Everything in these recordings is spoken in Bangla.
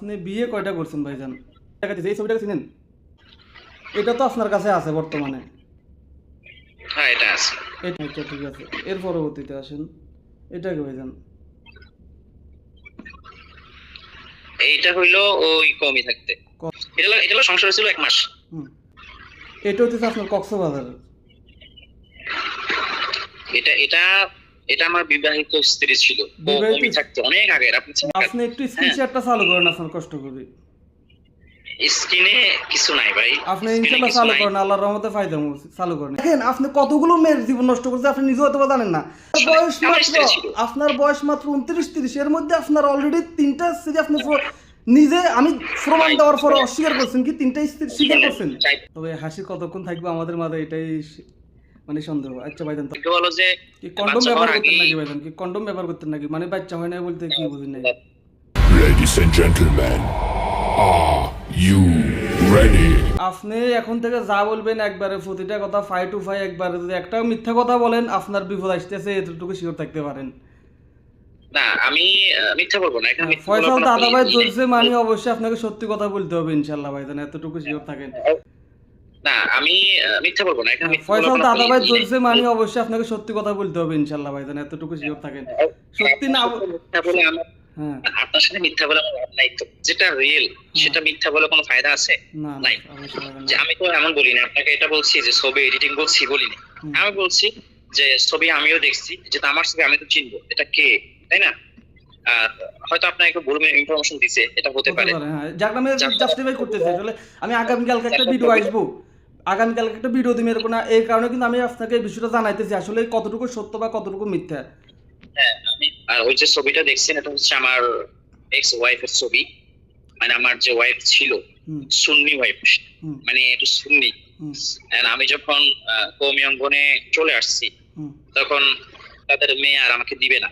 আপনি বিয়ে কয়টা করছেন ভাইজান? দেখাচ্ছি এই ছবিটা চিনেন? এটা তো আপনার কাছে আছে বর্তমানে। হ্যাঁ এটা আছে। এটা আচ্ছা ঠিক আছে। এর পরবর্তীতে আসেন। এটাকে ভাইজান? এইটা হইল ওই কমই থাকতে। এটা এটা সংসার ছিল এক মাস। হুম। এটা হচ্ছে আপনার কক্সবাজারের। এটা এটা এটা আমার বিবাহিত স্ত্রী ছিল। ও বিবাহিত? থাকতে অনেক আপনি আপনি একটু স্ক্রিন শেয়ারটা চালু করেন আপনার কষ্ট করে। স্ক্রিনে কিছু নাই ভাই। আপনি কিছু চালু করেন আল্লাহর রহমতে ফায়দা মুছে চালু করেন। দেখেন আপনি কতগুলো মেয়ের জীবন নষ্ট করছে আপনি নিজেও হয়তো জানেন না। বয়স মাত্র আপনার বয়স মাত্র উনত্রিশ তিরিশ এর মধ্যে আপনার অলরেডি তিনটা স্ত্রী আপনি নিজে আমি প্রমাণ দেওয়ার পরে অস্বীকার করছেন কি তিনটা স্ত্রী স্বীকার করছেন? তবে হাসি কতক্ষণ থাকবে আমাদের মাঝে এটাই মানে সন্দেহ আচ্ছা ভাইজান তো- বলো যে কি কন্ডম ব্যবহার করতেন নাকি ভাইজান কি কন্ডম ব্যবহার করতেন নাকি? মানে বাচ্চা হয় না বলতে কি বুঝেন নাই? Ladies and gentlemen, are you ready? আপনি এখন থেকে যা বলবেন একবারে প্রতিটা কথা ফাই টু ফাই একবারে। যদি একটা মিথ্যা কথা বলেন আপনার বিপদ আসতেছে এতটুকু শিওর থাকতে পারেন। না আমি মিথ্যা বলব না এখানে ফয়সাল দাদা ভাই ই নেই। ধরছে মানে অবশ্যই আপনাকে সত্যি কথা বলতে হবে ইনশাল্লাহ ভাই এতটুকু শিওর থাকেন। না আমি মিথ্যা বলব না এখানে ফয়সাল দাদা ভাই ধরছে মানে অবশ্যই আপনাকে সত্যি কথা বলতে হবে ইনশাল্লাহ ভাই এতটুকু শিওর থাকেন। সত্যি না বলে আমার আপনার সাথে মিথ্যা বলে আমার লাভ নাই তো। যেটা রিয়েল সেটা মিথ্যা বলে কোনো ফায়দা আছে? না না নাই। যে আমি তো এমন বলি না আপনাকে এটা বলছি যে ছবি এডিটিং বলছি বলি না আমি বলছি যে ছবি আমিও দেখছি যেটা আমার ছবি আমি তো চিনবো এটা কে? তাই না? আর হয়তো আপনাকে ভুল ইনফরমেশন দিছে এটা হতে পারে। হ্যাঁ। আমি যাক- জাস্টিফাই করতেছি। আসলে আমি আগামীকালকে একটা ভিডিও আসব। আগামীকালকে একটা ভিডিও দিবি এরকম না। এই কারণে কিন্তু আমি আপনাকে এই বিষয়টা জানাইতেছি আসলে কতটুকু সত্য বা কতটুকু মিথ্যা? হ্যাঁ আমি ওই যে ছবিটা দেখছেন এটা হচ্ছে আমার এক্স ওয়াইফের ছবি। মানে আমার যে ওয়াইফ ছিল সুন্নি ওয়াইফ মানে একটু সুন্নি। আমি যখন আহ, কৌমি অঙ্গনে চলে আসছি তখন তাদের মেয়ে আর আমাকে দিবে না।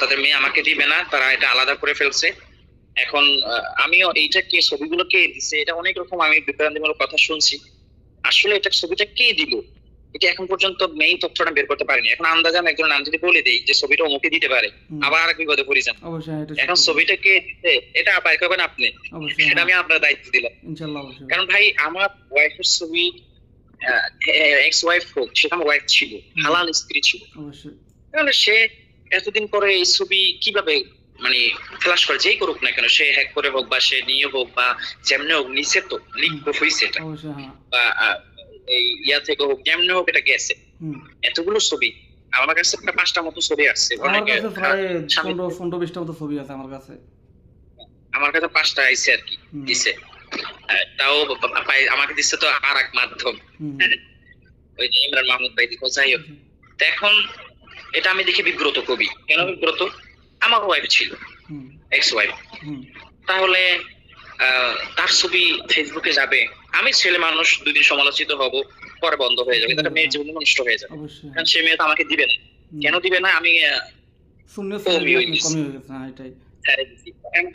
তাদের মেয়ে আমাকে দিবে না তারা এটা আলাদা করে ফেলছে। এখন আমিও এইটা কে ছবিগুলো কে দিছে এটা অনেক রকম আমি বিভ্রান্তিমূলক কথা শুনছি। আসলে এটা ছবিটা কে দিল? এটা এখন পর্যন্ত মেইন তথ্যটা বের করতে পারিনি। এখন আন্দাজে আমি একজন নাম যদি বলে দেই যে ছবিটা অমুকে দিতে পারে আবার আরেক বিপদে পড়ে যান। হ্যাঁ, এখন ছবিটা কে দিতে এটা বাইর করবেন আপনি। সেটা হ্যাঁ। আমি আপনার দায়িত্ব দিলাম। কারণ ভাই আমার ওয়াইফের ছবি এক্স ওয়াইফ হোক সেটা আমার ওয়াইফ ছিল হালাল স্ত্রী ছিল। সে এতদিন পরে এই ছবি কীভাবে মানে ফ্লাশ করে যেই করুক না কেন সে হ্যাক করে হোক বা সে নিয়ে হোক বা যেমনি হোক নিচে তো লিক হয়েছে এটা। হ্যাঁ। বা এই ইয়া থেকে হোক যেমনি হোক এটা গেছে। এতগুলো ছবি আমার কাছে প্রায় পাঁচটা মতো ছবি আসছে আমার অনেকে কাছে পনেরো পনেরো বিশটা মতো ছবি আছে আমার কাছে। আমার কাছে পাঁচটা আইছে আর কি দিছে। তাও আমাকে দিচ্ছে তো আর এক মাধ্যম হ্যাঁ, ওই যে ইমরান মাহমুদ ভাই যাই হোক। এখন এটা আমি দেখি বিব্রত কবি। কেন বিব্রত? আমার ওয়াইফ ছিল এক্স ওয়াইফ তাহলে তার ছবি ফেসবুকে যাবে। আমি ছেলে মানুষ দুই দিন সমালোচিত হব পরে বন্ধ হয়ে যাবে। তার মেয়ের জীবন নষ্ট হয়ে যাবে। কারণ সে মেয়ে তো আমাকে দিবে না। কেন দিবে না? আমি হয়ে হয়ে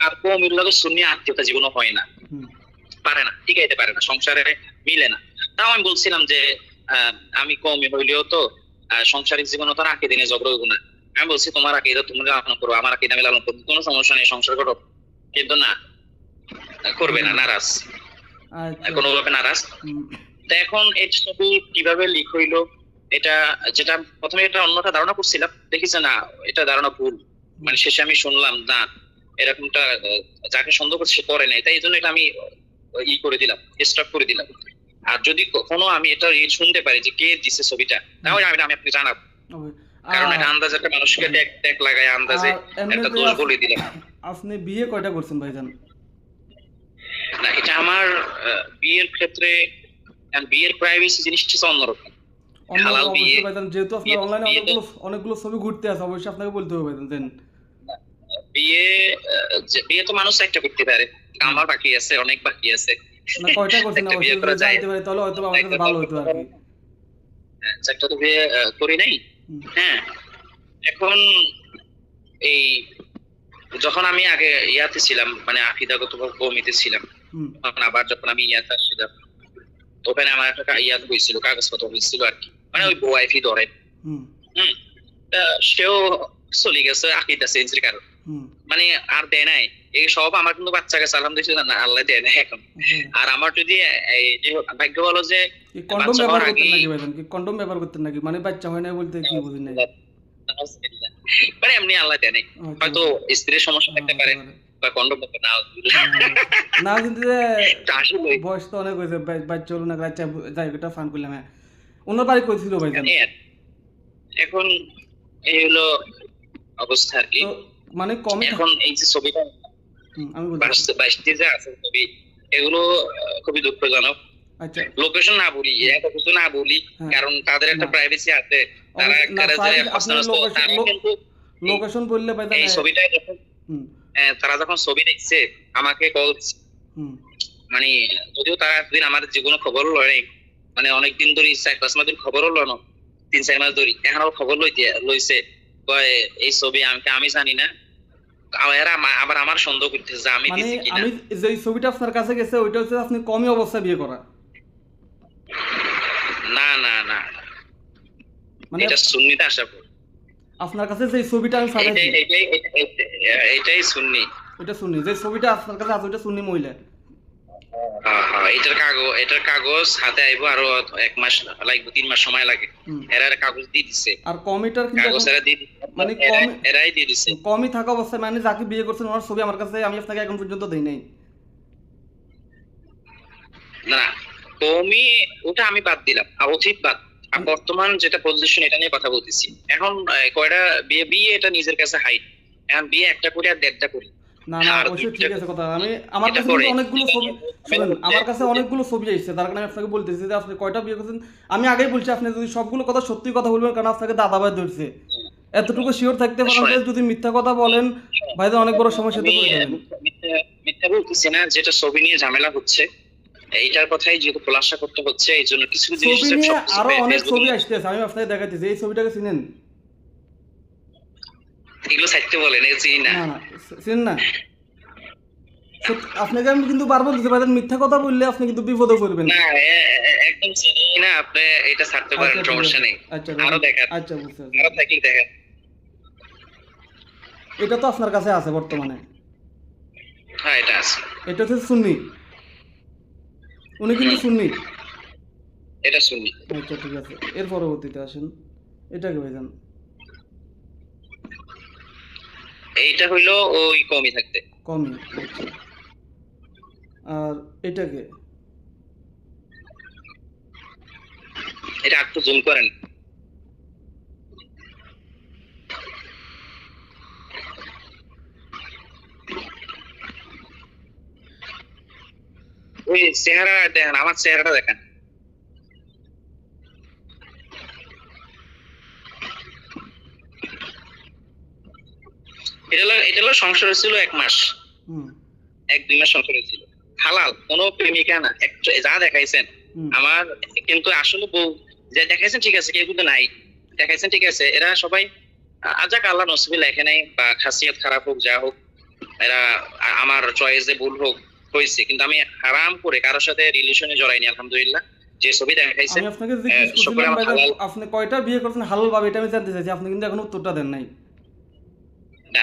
আর লগে শূন্য আত্মীয়তা জীবনও হয় না। পারে না টিকাইতে পারে না সংসারে মিলে না। তাও আমি বলছিলাম যে আহ, আমি কমই হইলেও তো সাংসারিক জীবনে তো রাখি দিনে ঝগড়া হইব না। আমি বলছি তোমার আকিদা তুমি লালন করো আমার আকিদা আমি লালন করব। কোনো সমস্যা নেই সংসার করো কিন্তু না করবে না নারাজ। আচ্ছা। কোনোভাবে নারাজ। তো এখন এই ছবি কীভাবে লিক হইল এটা যেটা প্রথমে এটা অন্যটা ধারণা করছিলাম। দেখি না এটা ধারণা ভুল। মানে শেষে আমি শুনলাম না এরকমটা যাকে সন্দেহ করছে সে করে নাই। তাই এই জন্য এটা আমি ই করে দিলাম স্টপ করে দিলাম। আর যদি কখনো আমি এটা শুনতে পারি যে কে দিছে ছবিটা তাহলে আমি আমি আপনি জানাব। কারণ এটা আন্দাজে একটা মানুষকে ট্যাগ ট্যাগ লাগায় আন্দাজে একটা দোষ বলে দিলাম। আপনি বিয়ে কয়টা করছেন ভাইজান? না এটা আমার বিয়ের ক্ষেত্রে বিয়ের প্রাইভেসি জিনিসটা অন্যরকম। হালাল অবশ্যই বিয়ে- ভাইজান যেহেতু আপনার অনলাইনে অনেকগুলো অনেকগুলো ছবি ঘুরতে আছে অবশ্যই আপনাকে বলতে হবে ভাইজান দেন। বিয়ে বিয়ে তো মানুষ একটা করতে পারে। আমার বাকি আছে অনেক বাকি আছে। না কয়টা করছেন? একটা বিয়ে অবশ্যই করা যায়। তাহলে হয়তো কাছে ভালো হতো আর কি। চারটা তো বিয়ে করি নাই? হ্যাঁ। এখন এই যখন আমি আগে ইয়াতে ছিলাম মানে আকিদাগত কমিতে ছিলাম তখন আবার যখন আমি ইয়াতে আসছিলাম ওখানে আমার একটা ইয়াত হয়েছিল কাগজপত্র হয়েছিল আর কি। মানে ওই ওয়াইফই ধরেন হুম, হুম। তা সেও চলে গেছে আকিদা চেঞ্জের কারণ। মানে আর দেয় নাই। এই সব আমার কিন্তু বাচ্চাকে সালাম দিয়েছে না আল্লাহ দেয় নাই এখন। আচ্ছা। আর আমার যদি এই যে ভাগ্য বলো যে কন্ডম বাচ্চা ব্যবহার করতেন নাকি কন্ডম ব্যবহার করতেন নাকি? মানে বাচ্চা হয় না বলতে কি বুঝি মানে এমনি আল্লাহ দেয় নাই। আচ্ছা, হয়তো স্ত্রীর সমস্যা হ্যাঁ, থাকতে পারে বা কন্ডম না না কিন্তু বয়স তো অনেক হয়েছে বাচ্চা হলো না বাচ্চা যাই এটা ফান করলাম হ্যাঁ। ওনার বাড়ি কইছিল এখন এই হলো অবস্থা আর কি। মানে কমই এখন এই যে ছবিটা বাইশটি যে আছে ছবি এগুলো খুবই দুঃখজনক। আচ্ছা। লোকেশন না বলি এত কিছু না বলি হ্যাঁ। কারণ তাদের একটা প্রাইভেসি আছে। তারা লোকেশন বললে এই ছবিটা যখন তারা যখন ছবি দেখছে আমাকে কল মানে যদিও তারা এতদিন আমার জীবনে খবর লয় মানে অনেকদিন ধরে চার পাঁচ মাস ধরে খবরও লয় তিন চার মাস ধরে। এখনও খবর লইতে লইছে কয় এই ছবি আমি আমি জানি না এরা আবার আমার সন্দেহ করতেছে যে আমি মানে দিছি কিনা। আমি যে ছবিটা আপনার কাছে গেছে ওইটা হচ্ছে আপনি কমই অবস্থায় বিয়ে করা না না না মানে এটা সুন্নিতে আশা করি আপনার কাছে যে ছবিটা আমি এটাই এটাই সুন্নি। ওইটা শুনি যে ছবিটা আপনার কাছে আছে ওইটা শুনি মহিলা। এটার কাগজ এটার কাগজ হাতে আইবো আরও এক মাস লাগবে তিন মাস সময় লাগে। হুম। এরা কাগজ দিয়ে দিচ্ছে আর কমিটার কিন্তু কাগজ এরা দিয়ে মানে কম- এরাই দিয়ে দিচ্ছে কমই থাকা অবস্থায় মানে যাকে বিয়ে করছেন ওনার ছবি আমার কাছে আমি আপনাকে এখন পর্যন্ত দেই নাই। না কমি ওটা আমি বাদ দিলাম। অতীত বাদ। বর্তমান যেটা পজিশন এটা নিয়ে কথা বলতেছি। এখন কয়টা বিয়ে বিয়ে এটা নিজের কাছে হাইট এখন বিয়ে একটা করি আর দেড়টা করি। না না অবশ্যই ঠিক আছে কথা। আমি আমার কাছে অনেকগুলো ছবি শুনেন আমার কাছে অনেকগুলো ছবি তার কারণে আমি আপনাকে বলতেছি যে আপনি কয়টা বিয়ে করছেন? আমি আগেই বলছি আপনি যদি সবগুলো কথা সত্যি কথা বলবেন কারণ আপনাকে দাদা ভাই ধরছে। এতটুকু শিওর থাকতে পারেন যে যদি মিথ্যা কথা বলেন ভাইদের অনেক বড় সমস্যাতে আমি পড়ে যাবেন মিথ্যা- বলতেছি না যেটা ছবি নিয়ে ঝামেলা হচ্ছে। এইটার কথাই যেহেতু খোলাসা করতে হচ্ছে এই জন্য কিছু কিছু জিনিস ছবি নিয়ে আরও অনেক ছবি আসতেছে। আমি আপনাকে দেখাইতেছি এই ছবিটাকে চিনেন? এগুলো সাইতে বলেন এগুলো চিনি না। না আপনাকে আমি কিন্তু বারবার দিতে পারেন মিথ্যা কথা বললে আপনি কিন্তু বিপদে পড়বেন। না একদম চিনি না আপনি এটা ছাড়তে পারেন আচ্ছা, সমস্যা নেই। আচ্ছা আরও দেখান। আচ্ছা বুঝতে আরও থাকলে দেখেন। এটা তো আপনার কাছে আছে বর্তমানে। হ্যাঁ এটা আছে। এটা হচ্ছে সুন্নি। উনি কিন্তু সুন্নি। এটা শুনি আচ্ছা ঠিক আছে। এর পরবর্তীতে আসেন। এটাকে ভাইজান। এইটা হইল ওই কমই থাকতে। কমই আচ্ছা। আর এটাকে? এটা একটু জুম করেন। ওই চেহারা দেখেন আমার চেহারাটা দেখেন। এটা এটা হলো সংসার ছিল এক মাস। এক দুই মাস সংসার ছিল হালাল কোনো প্রেমিকা না। যা দেখাইছেন আমার কিন্তু আসলে বউ যে দেখাইছেন ঠিক আছে কেউ কিন্তু নাই। দেখাইছেন ঠিক আছে এরা সবাই আজাক আল্লাহ নসিবে লেখে নাই বা খাসিয়ত খারাপ হোক যা হোক এরা আমার চয়েসে ভুল হোক হয়েছে। কিন্তু আমি হারাম করে কারোর সাথে রিলেশনে জড়াইনি আলহামদুলিল্লাহ। যে ছবি দেখাইছে আমি আপনাকে জিজ্ঞেস সকলে করছিলাম আমার ভাইজান, হালাল- আপনি কয়টা বিয়ে করছেন হালাল ভাবে এটা আমি জানতে চাইছি আপনি কিন্তু এখন উত্তরটা দেন নাই। না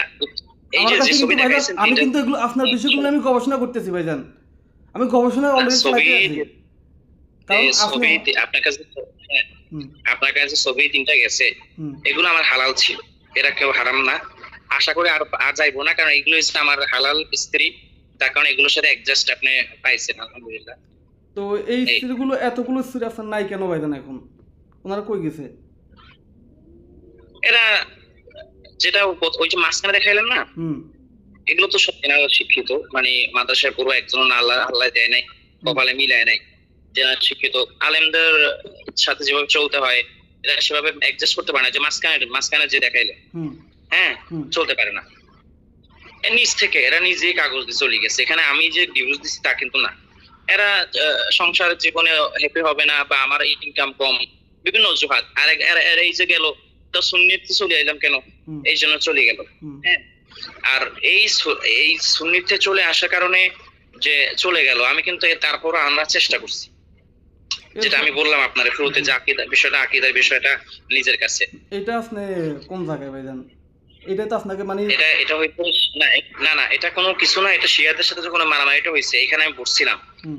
এই যে যে ছবি দেখাইছেন আমি কিন্তু এগুলো আপনার বিষয়গুলো আমি গবেষণা করতেছি ভাইজান। আমি গবেষণা অলরেডি ছবি আছি। কারণ ছবি আপনার কাছে হ্যাঁ, আপনার কাছে ছবি তিনটা গেছে। এগুলো আমার হালাল ছিল। এরা কেউ হারাম না। আশা করি আর আর যাইবো না কারণ এগুলো হচ্ছে আমার হালাল স্ত্রী। তার কারণে এগুলোর সাথে অ্যাডজাস্ট আপনি পাইছেন আলহামদুলিল্লাহ। তো এই এই- স্ত্রীগুলো এতগুলো স্ত্রী আপনার নাই কেন ভাইজান এখন? ওনারা কই গেছে? এরা যেটা ওই যে মাঝখানে দেখাইলেন না? এগুলো তো সত্যি না শিক্ষিত। মানে মাদ্রাসার পুরো একজন আল্লাহ আল্লাহ দেয় নাই কপালে মিলায় নাই। যারা শিক্ষিত আলেমদের সাথে যেভাবে চলতে হয় এরা সেভাবে অ্যাডজাস্ট করতে পারে না। যে মাঝখানে মাঝখানে যে দেখাইলে হ্যাঁ চলতে পারে না। নিজ থেকে এরা নিজেই কাগজ দিয়ে চলে গেছে। এখানে আমি যে ডিভোর্স দিচ্ছি তা কিন্তু না। এরা সংসারের জীবনে হ্যাপি হবে না বা আমার ইনকাম কম বিভিন্ন অজুহাত। আর এরা এই যে গেল তো সুন্নিতে চলে এলাম কেন? এই জন্য চলে গেল। হ্যাঁ। আর এই এই সুন্নিতে চলে আসার কারণে যে চলে গেল আমি কিন্তু তারপর আমরা চেষ্টা করছি। যেটা আমি বললাম আপনার শুরুতে যে আকিদা বিষয়টা আকিদার বিষয়টা নিজের কাছে। এটা আপনি কোন জায়গায় ভাইজান? এটাই তো আপনাকে মানে এটা এটা হয়তো না না না এটা কোনো কিছু না এটা শিয়াদের সাথে যখন মারামারিটা হয়েছে এখানে আমি বসছিলাম।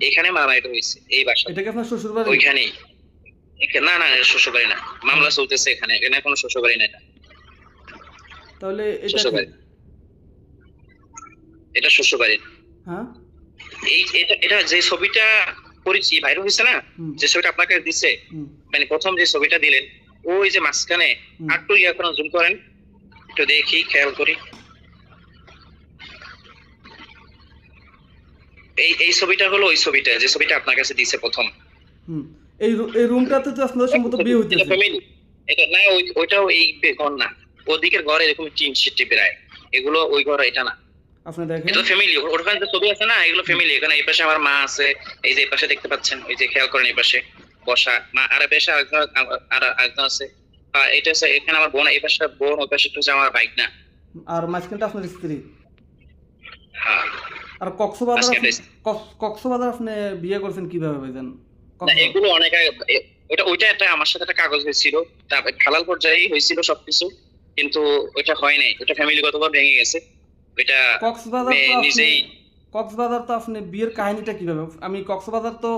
এখানে মারামারিটা হয়েছে এই বাসা এটা কি আপনার শ্বশুর বাড়ি ওইখানেই। না না শ্বশুর বাড়ি না। মামলা চলতেছে এখানে এখানে কোনো শ্বশুর বাড়ি না এটা তাহলে এটা শ্বশুর বাড়ি। এটা শ্বশুর বাড়ি হ্যাঁ? এই এটা এটা যে ছবিটা করেছি ভাইরাল হয়েছে না যে ছবিটা আপনাকে দিছে মানে প্রথম যে ছবিটা দিলেন ওই যে মাঝখানে। একটু ইয়া করেন জুম করেন একটু দেখি খেয়াল করি। এই এই ছবিটা হলো ওই ছবিটা যে ছবিটা আপনার কাছে দিছে প্রথম। হুম। এই এই রুমটাতে তো আপনাদের সম্ভবত বিয়ে হইতেছে। এটা না ওইটাও এই ঘর না। ওদিকের ঘরে এরকম টিন সিটি প্রায়। এগুলো ওই ঘর এটা না। আপনি দেখেন। এটা ফ্যামিলি ওখানে যে ছবি আছে না এগুলো ফ্যামিলি এখানে এই পাশে আমার মা আছে এই যে এই পাশে দেখতে পাচ্ছেন ওই যে খেয়াল করেন এই পাশে বসা। মা আর এই পাশে আরেকজন আর আরেকজন আছে। আর এটা হচ্ছে এখানে আমার বোন এই পাশে বোন ওই পাশে হচ্ছে আমার বাইক না আর মাঝখানটা আপনার স্ত্রী। হ্যাঁ। আর কক্সবাজার কক্সবাজার আপনি বিয়ে করছেন কীভাবে ভাইজান। এগুলো অনেক ওটা ওইটা একটা আমার সাথে একটা কাগজ হয়েছিল। তারপর হালাল পর্যায়েই হয়েছিল সবকিছু কিন্তু ওইটা হয় নাই। ওটা ফ্যামিলিগত ভাবে ভেঙে গেছে। ওইটা কক্সবাজার তো আপনি নিজেই কক্সবাজার তো আপনি বিয়ের কাহিনীটা কীভাবে? আমি কক্সবাজার তো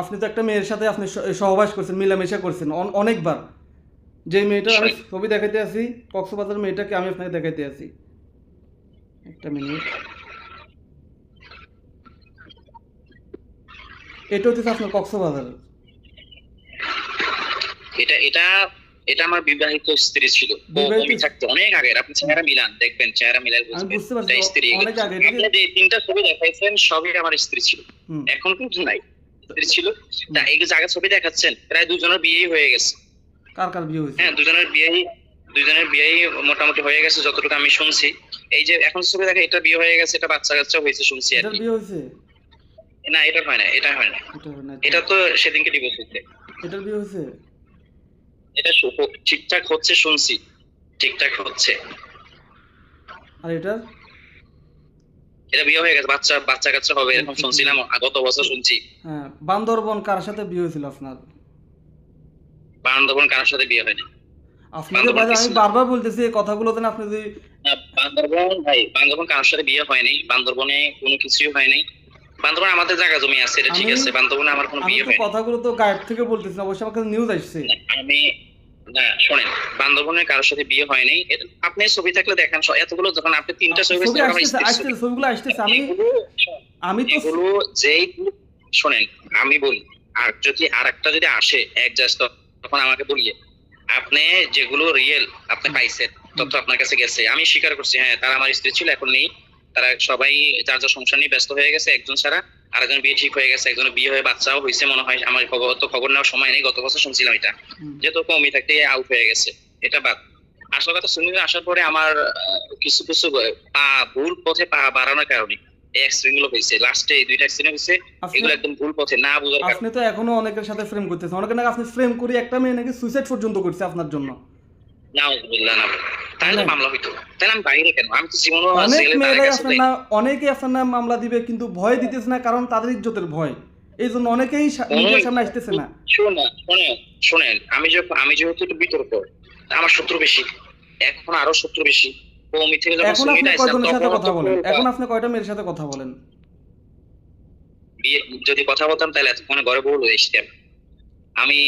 আপনি তো একটা মেয়ের সাথে আপনি সহবাস করছেন মিলামেশা করছেন অনেকবার। যে মেয়েটা আমি ছবি দেখাইতে আছি কক্সবাজার মেয়েটাকে আমি আপনাকে দেখাইতে আছি একটা মিনিট। এটা হচ্ছে আপনার কক্সবাজার এটা এটা এটা আমার বিবাহিত স্ত্রী ছিল। আমি থাকতে অনেক আগের। আপনি চেহারা মিলান দেখবেন চেহারা মিলাই বুঝবেন। স্ত্রী। আগে, আপনি যে তিনটা ছবি দেখাইছেন সবই আমার স্ত্রী ছিল। এখন কিন্তু নাই। স্ত্রী ছিল। তা এই যে জায়গা ছবি দেখাচ্ছেন প্রায় দুজনের বিয়েই হয়ে গেছে। কার কার বিয়ে হয়েছে? হ্যাঁ দুজনের বিয়েই দুজনের বিয়েই মোটামুটি হয়ে গেছে যতটুকু আমি শুনছি। এই যে এখন ছবি দেখা এটা বিয়ে হয়ে গেছে এটা বাচ্চা কাচ্চা হয়েছে শুনছি আর কি। বিয়ে হয়েছে? না এটা হয় না এটা হয় না। এটা হয় এটা তো সেদিনকে ডিভোর্স হয়েছে। এটার বিয়ে হয়েছে? এটা ঠিকঠাক হচ্ছে শুনছি ঠিকঠাক হচ্ছে। আর এটার? এটা বিয়ে হয়ে গেছে বাচ্চা বাচ্চা কাচ্চা হবে এরকম শুনছিলাম গত বছর শুনছি। হ্যাঁ বান্দরবন কার সাথে বিয়ে হয়েছিল আপনার? বান্ধবন কারোর সাথে বিয়ে হয়নি। আপনাকে বান্দরবন ভাই আমি বারবার বলতেছি এই কথাগুলো যেন আপনি যদি বান্দরবন ভাই বান্দরবন কারোর সাথে বিয়ে হয়নি বান্দরবনে কোনো কিছুই হয়নি। বান্দরবন আমাদের জায়গা জমি আছে এটা ঠিক আছে বান্দরবনে আমার কোনো বিয়ে কথাগুলো তো গায়েব থেকে বলতেছি না অবশ্যই আমার কাছে নিউজ আসছে আমি না শোনেন বান্দরবনে কারোর সাথে বিয়ে আপনি ছবি থাকলে দেখেন এতগুলো যখন আপনি তিনটা ছবি। ছবিগুলো আসতেছে আমি আমি তো এগুলো যেই শোনেন আমি বলি আর যদি আর একটা যদি আসে অ্যাডজাস্ট তখন আমাকে বলিয়ে আপনি যেগুলো রিয়েল আপনি পাইছেন তথ্য আপনার কাছে গেছে আমি স্বীকার করছি হ্যাঁ তারা আমার স্ত্রী ছিল এখন নেই তারা সবাই যার যার সংসার নিয়ে ব্যস্ত হয়ে গেছে একজন ছাড়া আরেকজন বিয়ে ঠিক হয়ে গেছে একজন বিয়ে হয়ে বাচ্চাও হয়েছে মনে হয় আমার খবর তো খবর নেওয়ার সময় নেই গত বছর শুনছিলাম এটা। যেহেতু কমই থাকতে আউট হয়ে গেছে এটা বাদ। আসল কথা সুনীল আসার পরে আমার কিছু কিছু পা ভুল পথে পা বাড়ানোর কারণে এই অ্যাক্সিডেন্টগুলো হয়েছে। লাস্টে দুইটা অ্যাক্সিডেন্ট হয়েছে এগুলো একদম ভুল পথে না বুঝার কারণে। আপনি তো এখনও অনেকের সাথে ফ্রেম করতেছেন। অনেকে নাকি আপনি ফ্রেম করে একটা মেয়ে নাকি সুইসাইড পর্যন্ত করছে আপনার জন্য। অনেকেই আপনার নাম মামলা দিবে কিন্তু ভয় দিতেছে না কারণ তাদের ইজ্জতের ভয়। এই জন্য অনেকেই সা- সামনে আসতেছে না। শোনেন আমি আমি যেহেতু একটু বিতর্ক আমার শত্রু বেশি এখন আরও শত্রু বেশি। কৌমি থেকে এখন আপনি কয়জনের সাথে কথা বলেন? এখন আপনি কয়টা মেয়ের সাথে কথা বলেন? বিয়ে যদি কথা বলতাম তাহলে এতক্ষণে ঘরে বউ আমি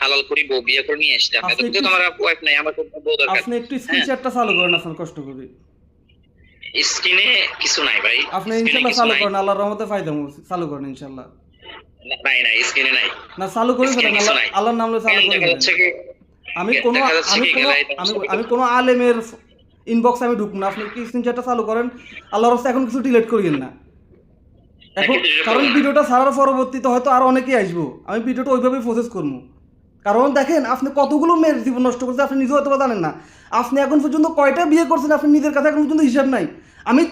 হালাল করি বউ বিয়ে করে নিয়ে আসতাম আপনি তো আমার ওয়াইফ নাই আমার তো বউ দরকার। আপনি একটু স্ক্রিনশটটা চালু করেন আপনার কষ্ট করে। স্ক্রিনে কিছু নাই ভাই। আপনি স্ক্রিনে কিছু চালু করেন আল্লাহর রহমতে ফায়দা মুছে চালু করেন ইনশাল্লাহ। নাই নাই স্ক্রিনে নাই। না চালু করে ফেলেন আল্লাহ আল্লাহর নাম চালু করে ফেলেন। আমি কোনো আমি কোনো আমি আমি কোনো আলেমের ইনবক্স আমি ঢুকবো না। আপনি কি স্ক্রিনশটটা চালু করেন? আল্লাহর রাস্তায় এখন কিছু ডিলিট করিয়েন না। এখন কারণ ভিডিওটা ছাড়ার পরবর্তীতে হয়তো আরও অনেকেই আসব। আমি ভিডিওটা ওইভাবেই প্রসেস করব। কারণ দেখেন আপনি কতগুলো মেয়ের জীবন নষ্ট করছেন আপনি নিজেও হয়তো জানেন না। আপনি এখন পর্যন্ত কয়টা বিয়ে করছেন আপনি নিজের কাছে এখন পর্যন্ত হিসাব নাই। আমি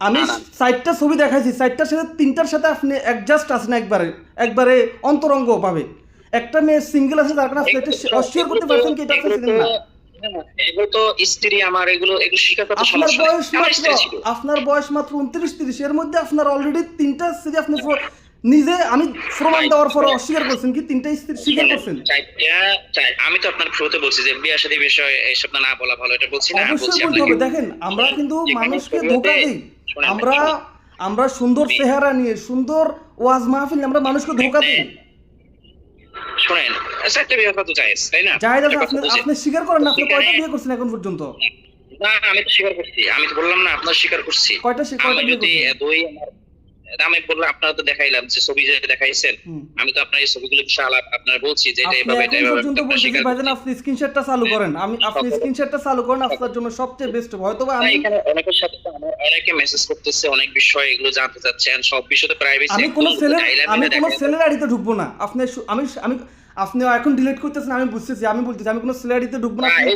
আমি। সাইটটা ছবি দেখাইছি সাইটটার সাথে তিনটার সাথে আপনি অ্যাডজাস্ট আছেন একবারে একবারে অন্তরঙ্গ পাবে একটা মেয়ে সিঙ্গেল আছে তার কারণে আপনি অস্বীকার করতে পারছেন কি এটা আপনি না। এগুলো তো স্ত্রী আমার এগুলো এগুলো স্বীকার করতে আপনার সমস্যা। বয়স মাত্র আপনার বয়স মাত্র উনত্রিশ তিরিশ এর মধ্যে আপনার অলরেডি তিনটা সিরি আপনি নিজে আমি প্রমাণ দেওয়ার পরে অস্বীকার করছেন কি তিনটা স্ত্রী স্বীকার করছেন? আমি তো আপনার শুরুতে বলছি যে বিয়ে শাদী বিষয় এইসব না বলা ভালো এটা বলছি না বলছি আপনাকে। দেখেন আমরা কিন্তু মানুষকে ধোকা দিই। আমরা আমরা সুন্দর চেহারা নিয়ে সুন্দর ওয়াজ মাহফিল আমরা মানুষকে ধোকা দিই। শোনেন চারটা বিয়ে করা তো জায়েজ তাই না? জায়েজ আপনি আপনি স্বীকার করেন না আপনি কয়টা বিয়ে করছেন এখন পর্যন্ত? না আমি তো স্বীকার করছি আমি তো বললাম না আপনার স্বীকার করছি। কয়টা কয়টা বিয়ে যদি করছেন? দুই আমার আমি বললাম আপনারা তো দেখাইলাম যে ছবি যে দেখাইছেন আমি তো আপনার এই ছবিগুলো বিশাল আপনার বলছি যে এটা এভাবে এটা এভাবে পর্যন্ত বলতেছি ভাইজান আপনি স্ক্রিনশটটা চালু করেন। আমি আপনি স্ক্রিনশটটা চালু করেন আপনার জন্য সবচেয়ে বেস্ট হবে হয়তো আমি এখানে অনেকের সাথে তো আমার অনেকে মেসেজ করতেছে অনেক বিষয় এগুলো জানতে চাচ্ছেন সব বিষয়ে প্রাইভেসি আমি কোনো ছেলে আমি কোনো ছেলের আড়িতে ঢুকবো না। আপনি আমি আমি আপনি এখন ডিলিট করতেছেন আমি বুঝতেছি আমি বলতেছি আমি কোনো ছেলের আড়িতে ঢুকবো না আপনি-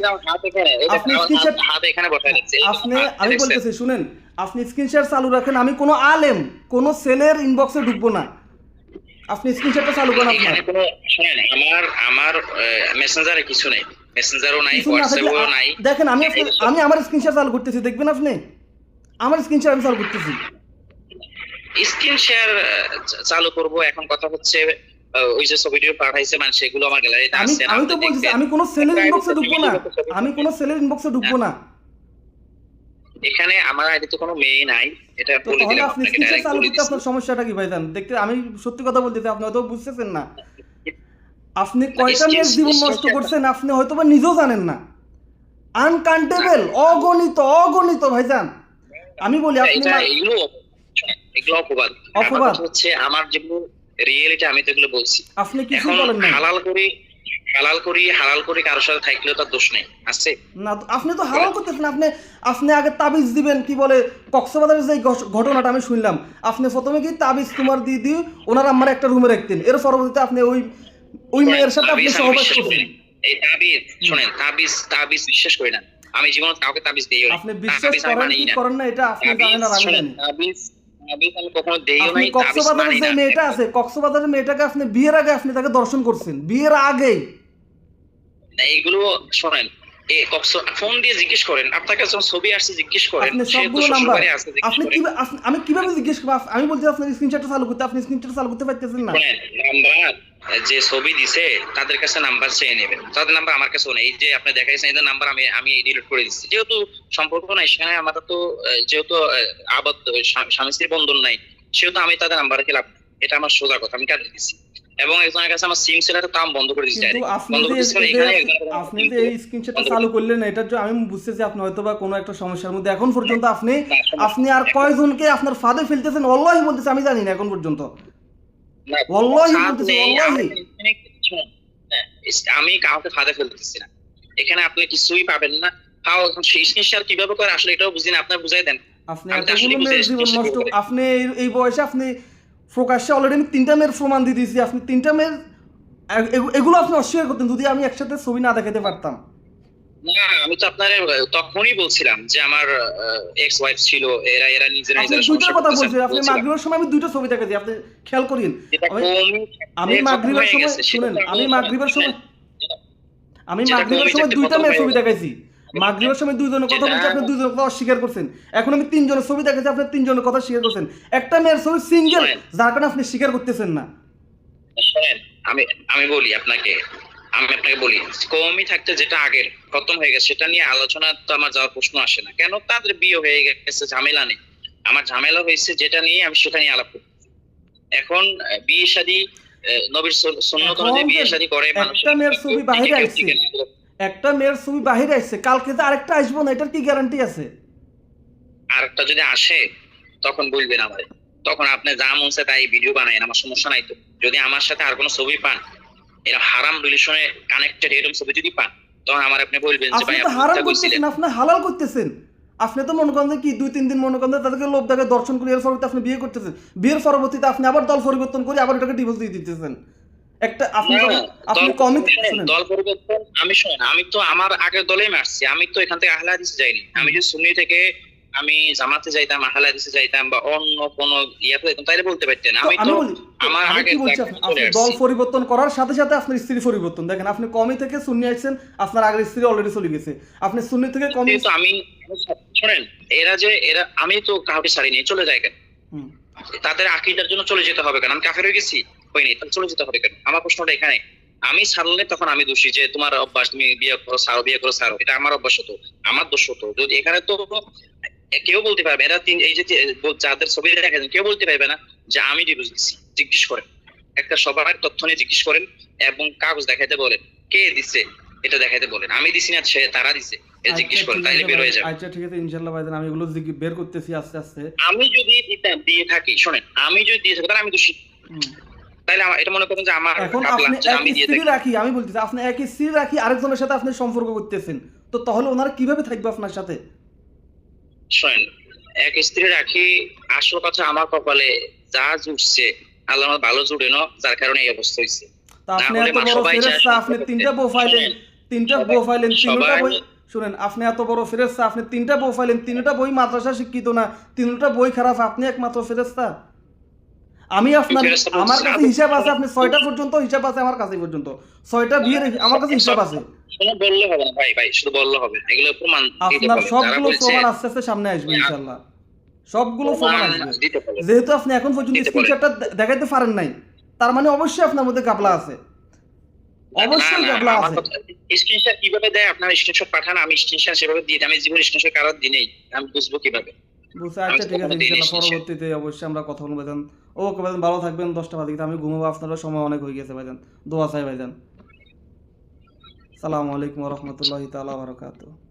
এই আপনি screenshot- হাত- এখানে বসাই দিচ্ছে আপনি আমি বলতেছি শুনেন আপনি স্ক্রিনশট চালু রাখেন আমি কোনো আলেম কোনো সেলের ইনবক্সে ঢুকবো না। আপনি স্ক্রিনশটটা চালু করেন আমার আমার মেসেঞ্জারে কিছু নেই। মেসেঞ্জারও নাই হোয়াটসঅ্যাপও নাই। দেখেন আমি আমি আমার স্ক্রিনশট চালু করতেছি দেখবেন আপনি? আমার স্ক্রিনশট আমি চালু করতেছি। স্ক্রিন শেয়ার চালু করব। এখন কথা হচ্ছে ওই যে ছবিটিও পাঠাইছে মানে সেগুলো আমার গ্যালারিতে আছে আমি তো বলছি আমি কোনো সেলের ইনবক্সে ঢুকবো না। আমি কোনো সেলের ইনবক্সে ঢুকবো না। এখানে আমার আইডিতে কোনো মেয়ে নাই এটা বলে দিলাম আপনাকে ডাইরেক্ট বলে আপনার সমস্যাটা কি ভাইজান? দেখতে আমি সত্যি কথা বলতেছি আপনি হয়তো বুঝতেছেন না। আপনি কয়টা মেয়ের জীবন নষ্ট করছেন আপনি হয়তো বা নিজেও জানেন না। আনকাউন্টেবল অগণিত অগণিত ভাইজান। আমি বলি আপনি এগুলো এগুলো অপবাদ। অপবাদ। হচ্ছে আমার যেগুলো রিয়েলিটি আমি তো এগুলো বলছি। আপনি কিছু বলেন না হালাল করি হালাল করি হালাল করি কারোর সাথে থাকলেও তার দোষ নেই। আছে? না আপনি তো হারাম করতেছেন। আপনি আপনি আগে তাবিজ দিবেন কি বলে কক্সবাজারের যে ঘটনাটা আমি শুনলাম। আপনি প্রথমে কি তাবিজ তোমার দিয়ে দিয়ে ওনার আমার একটা রুমে রাখতেন? এর পরবর্তীতে আপনি ওই ওই মেয়ের সাথে আপনি সহবাস বিশ্বাস করি করছেন না। এই তাবিজ শুনেন তাবিজ তাবিজ বিশ্বাস করি না। আমি জীবনে কাউকে তাবিজ দিইও না আপনি বিশ্বাস করেন কি করেন না এটা আপনি জানেন আর আমি জানি। তাবিজ কক্সবাজারের যে মেয়েটা আছে কক্সবাজারের মেয়েটাকে আপনি বিয়ের আগে আপনি তাকে দর্শন করছেন। বিয়ের আগেই। এইগুলো শোনেন ফোন দিয়ে জিজ্ঞেস করেন আপনার কাছে ছবি আসছে জিজ্ঞেস করেন আপনি কি আমি কীভাবে জিজ্ঞেস করব? আমি বলছি আপনার স্ক্রিনশটটা চালু করতে আপনি চালু করতে পারতেছেন না। নাম্বার যে ছবি দিছে তাদের কাছে নাম্বার চেয়ে নেবেন। তাদের নাম্বার আমার কাছেও নেই এই যে আপনি দেখাইছেন এদের নাম্বার আমি আমি ডিলিট করে দিচ্ছি। যেহেতু সম্পর্ক নাই সেখানে আমার তো যেহেতু আবদ্ধ স্বামী স্ত্রীর বন্ধন নাই সেহেতু আমি তাদের নাম্বার রেখে লাভ এটা আমার সোজা কথা আমি কাটে দিচ্ছি? এবং একজনের কাছে আমার সিম ছিল তাম বন্ধ করে দিচ্ছি কিন্তু আপনি মানে আপনি যে এই স্ক্রিনশটটা চালু করলেন এটার জন্য আমি বুঝতেছি আপনি হয়তো বা কোনো একটা সমস্যার মধ্যে। এখন পর্যন্ত আপনি আপনি আর কয়জনকে আপনার ফাঁদে ফেলতেছেন? অল্লাহি বলতেছে আমি জানি না এখন পর্যন্ত। ফাঁদ বলতেছি, নেই, আমি- কাউকে ফাঁদে ফেলতেছি না। এখানে আপনি কিছুই পাবেন না। তাও সেই জিনিসটা কীভাবে করে? আসলে এটাও বুঝি না আপনার বুঝাই দেন। আপনি জীবন নষ্ট আপনি এই বয়সে আপনি প্রকাশ্যে অলরেডি আমি তিনটা মেয়ের প্রমাণ দিয়ে দিয়েছি। আপনি তিনটা মেয়ের এগুলো আপনি অস্বীকার করতেন যদি আমি একসাথে ছবি না দেখাতে পারতাম। না আমি তো আপনার তখনই বলছিলাম যে আমার এক্স ওয়াইফ ছিল এরা এরা নিজেরা কথা বলছেন আপনি মাগরিবের সময় আমি দুইটা ছবি দেখাচ্ছি আপনি খেয়াল করিন আমি- মাগরিবের সময় শুনেন আমি মাগরিবের সময় আমি মাগরিবের সময় দুইটা মেয়ের ছবি। দেখাইছি। মাগরিবের সময় দুইজনের কথা বলছি আপনি দুইজনের কথা অস্বীকার করছেন। এখন আমি তিনজনের ছবি দেখাচ্ছি আপনি তিনজনের কথা স্বীকার করছেন। একটা মেয়ের ছবি সিঙ্গেল যার কারণে আপনি স্বীকার করতেছেন না। আমি আমি বলি আপনাকে আমি আপনাকে বলি কমই থাকতে যেটা আগের খতম হয়ে গেছে সেটা নিয়ে আলোচনা তো আমার যাওয়ার প্রশ্ন আসে না। কেন? তাদের বিয়ে হয়ে গেছে ঝামেলা নেই। আমার ঝামেলা হয়েছে যেটা নিয়ে আমি সেটা নিয়ে আলাপ করছি। এখন বিয়ে শাদী নবীর সুন- সুন্নত অনুযায়ী বিয়ে শাদী করে একটা একটা মেয়ের ছবি বাহিরে আসছে কালকে তো আরেকটা আসব না এটার কি গ্যারান্টি আছে? আর একটা যদি আসে তখন বলবেন আমার। তখন আপনি যা মন চায় তাই ভিডিও বানায়েন আমার সমস্যা নাই তো। যদি আমার সাথে আর কোনো ছবি পান এরা হারাম রিলেশনে কানেক্টেড এরকম ছবি যদি পান তখন আমার আপনি বলবেন যে আপনি ভাই তো আপনি হারাম করতেছেন আপনি হালাল করতেছেন। আপনি তো মনে করেন কি দুই তিন দিন মনে করেন তাদেরকে লোভ দেখে দর্শন করে এর পরবর্তী আপনি বিয়ে করতেছেন। বিয়ের পরবর্তীতে আপনি আবার দল পরিবর্তন করে আবার এটাকে ডিভোর্স দিয়ে দিতেছেন। একটা আপনি আপনি শুনেন। দল পরিবর্তন আমি শোনেন আমি তো আমার আগের দলেই মারছি আমি তো এখান থেকে আহলা হাদিসে যাইনি আমি যদি সুন্নি থেকে আমি জামাতে যাইতাম আহলা হাদিসে যাইতাম বা অন্য কোন ইয়াতে যাইতাম তাইলে বলতে পারতেন। আমি তো আমার আগে আপনি- দল পরিবর্তন করার সাথে সাথে আপনার স্ত্রী পরিবর্তন। দেখেন আপনি কমি থেকে শূন্য আসছেন আপনার আগের স্ত্রী অলরেডি চলে গেছে। আপনি শূন্য থেকে কমি কিন্তু আমি শোনেন এরা যে এরা আমি তো কাউকে ছাড়ি নিয়ে চলে যায় কেন? তাদের আকিদার জন্য চলে যেতে হবে কেন? আমি কাফের হয়ে গেছি। হয়নি তাহলে চলে যেতে হবে কেন? আমার প্রশ্নটা এখানে আমি ছাড়লে তখন আমি দোষী যে তোমার অভ্যাস তুমি বিয়ে করো সারো বিয়ে করো সারো এটা আমার অভ্যাস হতো আমার দোষ হতো। যদি এখানে তো কেউ বলতে পারবে এরা তিন এই যে যাদের ছবি দেখা কেউ বলতে পারবে না যে আমি ডিভোর্স দিচ্ছি জিজ্ঞেস করেন। একটা সবার তথ্য নিয়ে জিজ্ঞেস করেন এবং কাগজ দেখাইতে বলেন কে দিছে এটা দেখাইতে বলেন। আমি দিছি না সে তারা দিছে জিজ্ঞেস আচ্ছা, করেন ঠিক তাইলে বের হয়ে যাবে। আচ্ছা ঠিক আছে ইনশাল্লাহ ভাইজান আমি এগুলো বের করতেছি আস্তে আস্তে। আমি যদি দিতাম দিয়ে থাকি শোনেন আমি যদি দিয়ে থাকি তাহলে আমি দোষী। এটা মনে করেন যে আমার এখন আপনি আমি স্ত্রী রাখি আমি বলতেছি আপনি এক স্ত্রী রাখি আরেকজনের সাথে আপনি সম্পর্ক করতেছেন। তো তাহলে ওনারা কীভাবে থাকবে আপনার সাথে? শোনেন এক স্ত্রী রাখি আসল কথা আমার কপালে যা জুটছে আল্লাহ আমার ভালো জুড়ে ন যার কারণে এই অবস্থা হয়েছে আপনি এত বড় আপনি তিনটা বউ। ফাইলেন তিনটা বউ ফাইলেন তিনটা বই শুনেন আপনি এত বড় ফেরেস্তা আপনি তিনটা বউ ফাইলেন তিনটা বই মাদ্রাসা শিক্ষিত না তিনটা বই খারাপ আপনি একমাত্র ফেরেস্তা আমি আপনার আমার কাছে হিসাব আছে আপনি ছয়টা পর্যন্ত হিসাব আছে আমার কাছে পর্যন্ত। ছয়টা বিয়ের আমার কাছে হিসাব আছে। বললে হবে না ভাই ভাই শুধু বললে হবে। এগুলো প্রমাণ আপনার সবগুলো প্রমাণ আস্তে আস্তে সামনে আসবে ইনশাল্লাহ সবগুলো প্রমাণ আসবে। যেহেতু আপনি এখন পর্যন্ত স্ক্রিনশটটা দেখাইতে পারেন নাই তার মানে অবশ্যই আপনার মধ্যে গাবলা আছে। অবশ্যই গাবলা আছে। স্ক্রিনশট কীভাবে দেয়? আপনার স্ক্রিনশট পাঠান আমি স্ক্রিনশট সেভাবে দিয়ে দিই। আমি জীবন স্ক্রিনশট কারও দিনেই আমি বুঝব কীভাবে। বুঝতে আচ্ছা ঠিক আছে ইনশাল্লাহ পরবর্তীতে অবশ্যই আমরা কথা বলব ভাইজান। ওকে ভাইজান ভালো থাকবেন দশটা বাজে আমি ঘুমাবো আপনারও সময় অনেক হয়ে গেছে ভাইজান। দোয়া চাই ভাইজান। সালামু আলাইকুম রহমতুল্লাহ তাআলা বারাকাতুহু।